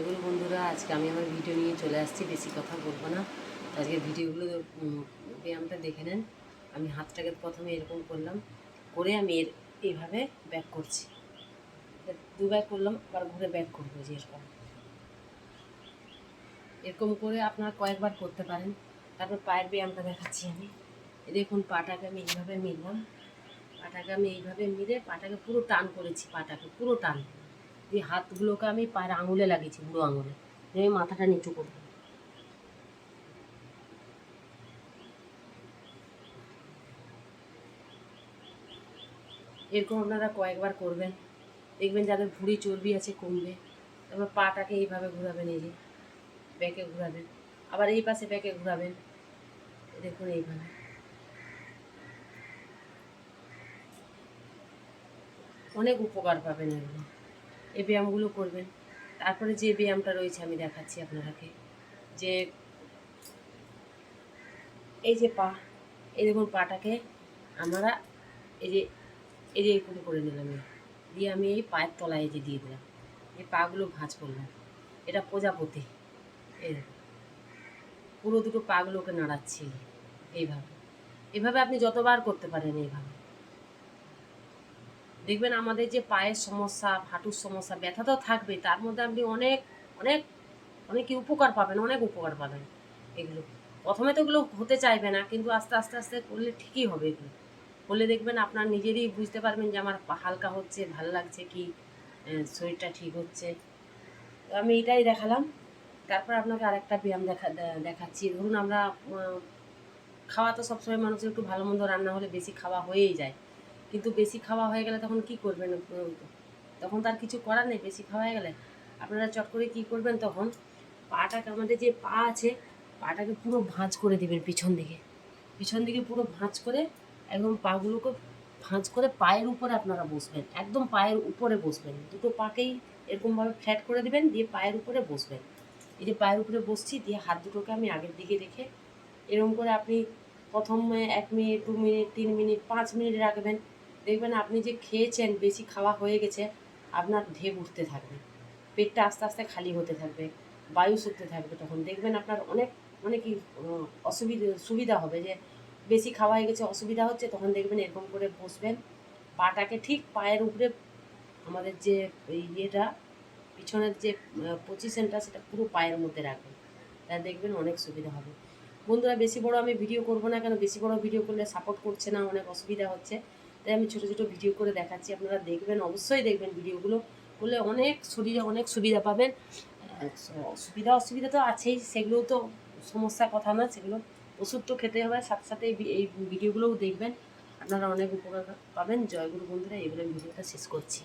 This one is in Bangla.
এগুলো বন্ধুরা, আজকে আমি আমার ভিডিও নিয়ে চলে আসছি, বেশি কথা বলব না। আজকে ভিডিওগুলো ব্যায়ামটা দেখে নেন। আমি হাতটাকে প্রথমে এরকম করলাম, করে আমি এর এইভাবে ব্যাক করছি। দুবার করলাম, আবার ঘুরে ব্যাক করব যে এরকম। এরকম করে আপনারা কয়েকবার করতে পারেন। তারপর পায়ের ব্যায়ামটা দেখাচ্ছি আমি। দেখুন, পাটাকে আমি এইভাবে মিললাম। পাটাকে আমি এইভাবে মিলে পাটাকে পুরো টান করেছি, পাটাকে পুরো টান। দিয়ে হাতগুলোকে আমি পায়ের আঙুলে লাগিয়েছি, বুড়ো আঙুলে। আমি মাথাটা নিচু করব। এরকম আপনারা কয়েকবার করবেন। দেখবেন যাদের ভুঁড়ি চর্বি আছে কমবে। তারপর পাটাকে এইভাবে ঘোরাবেন, এই যে ব্যাকে ঘোরাবেন। আবার এই পাশে ব্যাকে ঘোরাবেন। দেখুন এইভাবে। অনেক উপকার পাবেন এগুলো। এই ব্যায়ামগুলো করবেন। তারপরে যে ব্যায়ামটা রয়েছে আমি দেখাচ্ছি আপনারাকে যে এই যে পা, এই দেখুন পাটাকে আমরা এই যে এই যে এরকম করে নিলাম দিয়ে আমি এই পায়ের তলায় যে দিয়ে দিলাম। এই পাগুলো ভাঁজ করলাম। এটা প্রজাপতি। এই। পুরো দুটো পাগুলোকে নাড়াচ্ছি এইভাবে। এভাবে আপনি যতবার করতে পারেন এইভাবে। দেখবেন আমাদের যে পায়ের সমস্যা, হাঁটুর সমস্যা, ব্যথা তো থাকবে তার মধ্যে আপনি অনেক অনেক অনেক কি উপকার পাবেন, অনেক উপকার পাবেন এগুলো। প্রথমে তো এগুলো হতে চাইবে না, কিন্তু আস্তে আস্তে আস্তে করলে ঠিকই হবে এগুলো। করলে দেখবেন আপনার নিজেরই বুঝতে পারবেন যে আমার হালকা হচ্ছে, ভালো লাগছে কি শরীরটা ঠিক হচ্ছে। তো আমি এটাই দেখালাম। তারপর আপনাকে আরেকটা ব্যায়াম দেখা দেখাচ্ছি। ধরুন আমরা খাওয়া তো সবসময় মানুষের একটু ভালো মন্দ রান্না হলে বেশি খাওয়া হয়েই যায়। কিন্তু বেশি খাওয়া হয়ে গেলে তখন কি করবেন তখন তার কিছু করার নেই, বেশি খাওয়া হয়ে গেলে। আপনারা চট করে কি করবেন তখন পাটাকে, আমাদের যে পা আছে, পাটাকে পুরো ভাঁজ করে দিবেন পিছন দিকে। পিছন দিকে পুরো ভাঁজ করে, একদম পাগুলোকে ভাঁজ করে পায়ের উপরে আপনারা বসবেন। একদম পায়ের উপরে বসবেন। দুটো পাকেই এরকমভাবে ফ্ল্যাট করে দিবেন, দিয়ে পায়ের উপরে বসবেন। এই যে পায়ের উপরে বসছি, দিয়ে হাত দুটোকে আমি আগের দিকে রেখে এরকম করে আপনি প্রথমে এক মিনিট, দু মিনিট, তিন মিনিট, পাঁচ মিনিট রাখবেন। দেখবেন আপনি যে খেয়েছেন, বেশি খাওয়া হয়ে গেছে, আপনার ঢেব উঠতে থাকবে। পেটটা আস্তে আস্তে খালি হতে থাকবে, বায়ু শুকতে থাকবে তখন। দেখবেন আপনার অনেক, অনেকই অসুবিধা, সুবিধা হবে যে বেশি খাওয়া হয়ে গেছে, অসুবিধা হচ্ছে, তখন দেখবেন এরকম করে বসবেন। পাটাকে ঠিক পায়ের উপরে আমাদের যে ইয়েটা, পিছনের যে পজিশনটা সেটা পুরো পায়ের মধ্যে রাখবেন। তাহলে দেখবেন অনেক সুবিধা হবে। বন্ধুরা, বেশি বড় আমি ভিডিও করব না কেন? বেশি বড় ভিডিও করলে সাপোর্ট করছে না, অনেক অসুবিধা হচ্ছে। তাই আমি ছোটো ছোটো ভিডিও করে দেখাচ্ছি, আপনারা দেখবেন, অবশ্যই দেখবেন ভিডিওগুলো করলে অনেক শরীরে অনেক সুবিধা পাবেন। সুবিধা অসুবিধা তো আছেই সেগুলোও তো সমস্যা কথা না, সেগুলো ওষুধ তো খেতে হবে। সাথে সাথে এই এই ভিডিওগুলোও দেখবেন। আপনারা অনেক উপকার পাবেন। জয়গুরু বন্ধুরা এগুলো ভিডিওটা শেষ করছি।